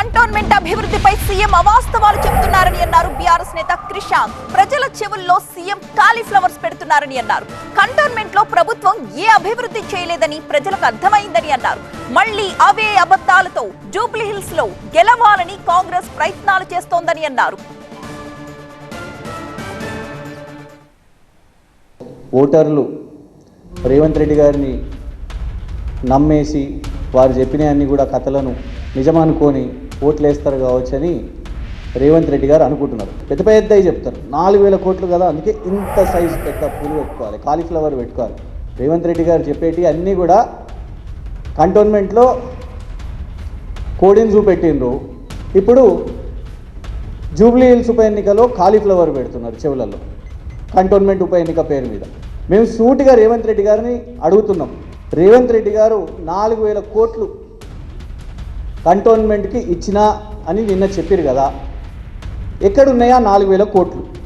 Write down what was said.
Cantonment అభివృద్ధిపై CM అవాస్తవాలు చెబుతున్నారని అన్నారు బీఆర్ఎస్ నేత క్రిషాంత్ ప్రజల చెవుల్లో సీఎం కాలీఫ్లవర్స్ పెడుతున్నారని అన్నారు. కంటోన్మెంట్లో ప్రభుత్వం ఏ అభివృద్ధి చేయలేదని ప్రజలకు అర్థమైందని అన్నారు. మళ్ళీ అవే అబద్ధాలతో జూబ్లీ హిల్స్లో గెలవాలని కాంగ్రెస్ ప్రయత్నాలు చేస్తోందని అన్నారు. ఓటర్లు రేవంత్ రెడ్డి గారిని నమ్మేసి వారు చెప్పినవన్నీ కూడా కథలను నిజమనుకొని ఓట్లేస్తారు కావచ్చని రేవంత్ రెడ్డి గారు అనుకుంటున్నారు. పెద్ద పెద్దవి చెప్తారు. నాలుగు వేల కోట్లు కదా అందుకే ఇంత సైజు పెద్ద పూలు పెట్టుకోవాలి కాలీఫ్లవర్ పెట్టుకోవాలి. రేవంత్ రెడ్డి గారు చెప్పేటి అన్నీ కూడా కంటోన్మెంట్లో కోడిని చూపెట్టిండ్రు. ఇప్పుడు జూబ్లీ హిల్స్ ఉప ఎన్నికలో కాలీఫ్లవర్ పెడుతున్నారు చెవులలో. కంటోన్మెంట్ ఉప ఎన్నిక పేరు మీద. మేము సూటిగా రేవంత్ రెడ్డి గారిని అడుగుతున్నాం. రేవంత్ రెడ్డి గారు నాలుగు వేల కోట్లు కంటోన్మెంట్కి ఇచ్చినా అని నిన్న చెప్పారు కదా. ఎక్కడున్నాయా నాలుగు వేల కోట్లు?